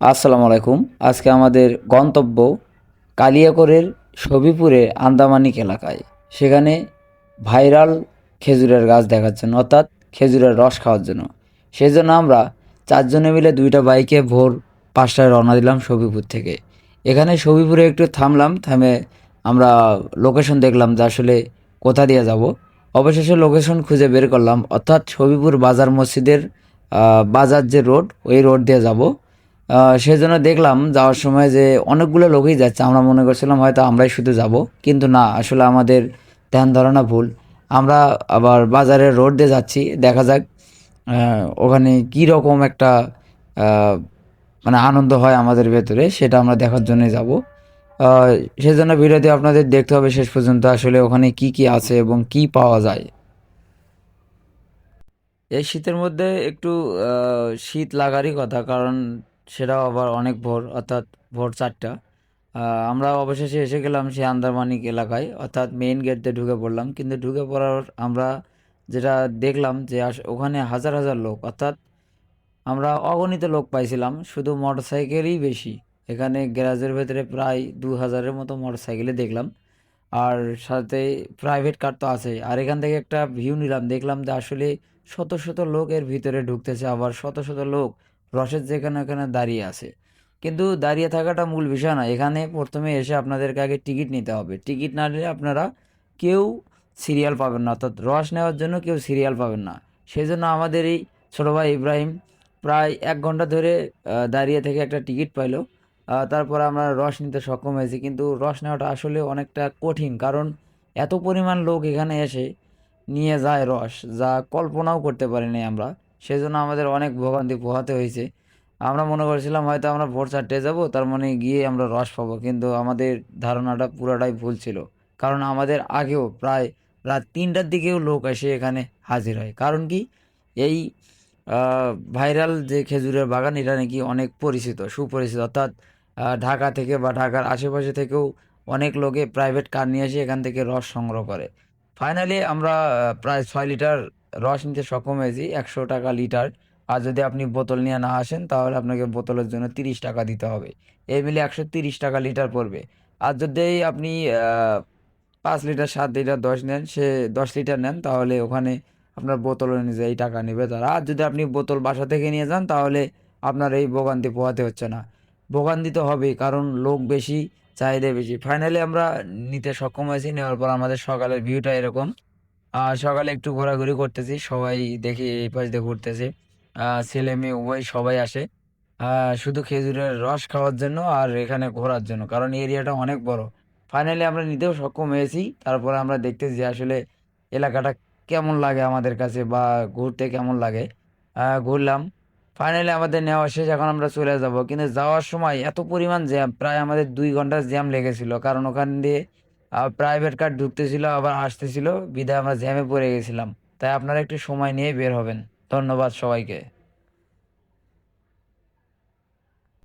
আসসালামু আলাইকুম। আজকে আমাদের গন্তব্য কালিয়াকরের সবিপুরে আন্দামানিক এলাকায়। সেখানে ভাইরাল খেজুরের গাছ দেখার জন্য অর্থাৎ খেজুরের রস খাওয়ার জন্য। সেই জন্য আমরা চারজনে মিলে দুইটা বাইকে ভোর পাঁচটায় রওনা দিলাম সবিপুর থেকে। এখানে সবিপুরে একটু থামলাম, থামে আমরা লোকেশন দেখলাম যে আসলে কোথা দিয়ে যাব। অবশেষে লোকেশন খুঁজে বের করলাম, অর্থাৎ সবিপুর বাজার মসজিদের বাজার যে রোড ওই রোড দিয়ে যাব। সেই জন্য দেখলাম যাওয়ার সময় যে অনেকগুলো লোকই যাচ্ছে। আমরা মনে করছিলাম হয়তো আমরাই শুধু যাব, কিন্তু না, আসলে আমাদের ধ্যান ধারণা ভুল। আমরা আবার বাজারের রোড দিয়ে যাচ্ছি, দেখা যাক ওখানে কী রকম একটা মানে আনন্দ হয় আমাদের ভেতরে, সেটা আমরা দেখার জন্যই যাব। সেই জন্য ভিডিওতে আপনাদের দেখতে হবে শেষ পর্যন্ত, আসলে ওখানে কি কি আছে এবং কি পাওয়া যায়। এই শীতের মধ্যে একটু শীত লাগারই কথা, কারণ সেটাও আবার অনেক ভোর, অর্থাৎ ভোর চারটা। আমরা অবশেষে এসে গেলাম সেই আন্দারমানিক এলাকায়, অর্থাৎ মেইন গেট দিয়ে ঢুকে পড়লাম। কিন্তু ঢুকে পড়ার আমরা যেটা দেখলাম যে ওখানে হাজার হাজার লোক, অর্থাৎ আমরা অগণিত লোক পাইছিলাম, শুধু মোটরসাইকেলই বেশি। এখানে গ্যারাজের ভেতরে প্রায় দু হাজারের মতো মোটর মোটরসাইকেলে দেখলাম। আর সাথে প্রাইভেট কার তো আছে আর এখান থেকে একটা ভিউ নিলাম, দেখলাম যে আসলে শত শত লোক এর ভিতরে ঢুকতেছে, আবার শত শত লোক রসের যেখানে ওখানে দাঁড়িয়ে আছে। কিন্তু দাঁড়িয়ে থাকাটা মূল বিষয় না এখানে প্রথমে এসে আপনাদেরকে আগে টিকিট নিতে হবে। টিকিট না নিলে আপনারা কেউ সিরিয়াল পাবেন না। অর্থাৎ রস নেওয়ার জন্য কেউ সিরিয়াল পাবেন না। সেই জন্য আমাদের এই ছোটো ভাই ইব্রাহিম প্রায় এক ঘণ্টা ধরে দাঁড়িয়ে থেকে একটা টিকিট পাইলো। তারপরে আমরা রস নিতে সক্ষম হয়েছি। কিন্তু রস নেওয়াটা আসলে অনেকটা কঠিন। কারণ এত পরিমাণ লোক এখানে এসে নিয়ে যায় রস, যা কল্পনাও করতে পারিনি আমরা। সেজন্য আমাদের অনেক ভোগান্তি পোহাতে হয়েছে। আমরা মনে করেছিলাম হয়তো আমরা ভোর চারটে যাব, তার মানে গিয়ে আমরা রস পাবো, কিন্তু আমাদের ধারণাটা পুরাটাই ভুল ছিল। কারণ আমাদের আগেও প্রায় রাত তিনটার দিকেও লোক এসে এখানে হাজির হয়। কারণ কি? এই ভাইরাল যে খেজুরের বাগান, এটা নাকি অনেক পরিচিত, সুপরিচিত। অর্থাৎ ঢাকা থেকে বা ঢাকার আশেপাশে থেকেও অনেক লোকে প্রাইভেট কার নিয়ে এসে এখান থেকে রস সংগ্রহ করে। ফাইনালি আমরা প্রায় ছয় লিটার রস নিতে সক্ষম হয়েছি, একশো টাকা লিটার। আর যদি আপনি বোতল নিয়ে না আসেন, তাহলে আপনাকে বোতলের জন্য তিরিশ টাকা দিতে হবে। এই মিলে একশো তিরিশ টাকা লিটার পড়বে। আর যদি আপনি পাঁচ লিটার, সাত লিটার, দশ নেন, সে দশ লিটার নেন, তাহলে ওখানে আপনার বোতল অনুযায়ী টাকা নেবে তারা। আর যদি আপনি বোতল বাসা থেকে নিয়ে যান, তাহলে আপনার এই ভোগান্তি পোহাতে হচ্ছে না। ভোগান্তি তো হবেই, কারণ লোক বেশি, চাহিদা বেশি। ফাইনালি আমরা নিতে সক্ষম হয়েছি, নেওয়ার পর আমাদের সকালের ভিউটা এরকম। আর সকালে একটু ঘোরাঘুরি করতেছি, সবাই দেখি এই পাশ দিয়ে ঘুরতেছে। ছেলে মেয়ে উভয় সবাই আসে। শুধু খেজুরের রস খাওয়ার জন্য আর এখানে ঘোরার জন্য, কারণ এরিয়াটা অনেক বড়। ফাইনালি আমরা নিতেও সক্ষম হয়েছি, তারপরে আমরা দেখতেছি যে আসলে এলাকাটা কেমন লাগে আমাদের কাছে বা ঘুরতে কেমন লাগে। ঘুরলাম। ফাইনালি আমাদের নেওয়া শেষ, এখন আমরা চলে যাব। কিন্তু যাওয়ার সময় এত পরিমাণ জ্যাম প্রায় আমাদের দুই ঘণ্টা জ্যাম লেগেছিল, কারণ ওখান দিয়ে প্রাইভেট কার ঢুকতেছিল, আবার আসতেছিল বিধায় আমরা জ্যামে পড়ে গেছিলাম। তাই আপনারা একটু সময় নিয়ে বের হবেন। ধন্যবাদ সবাইকে।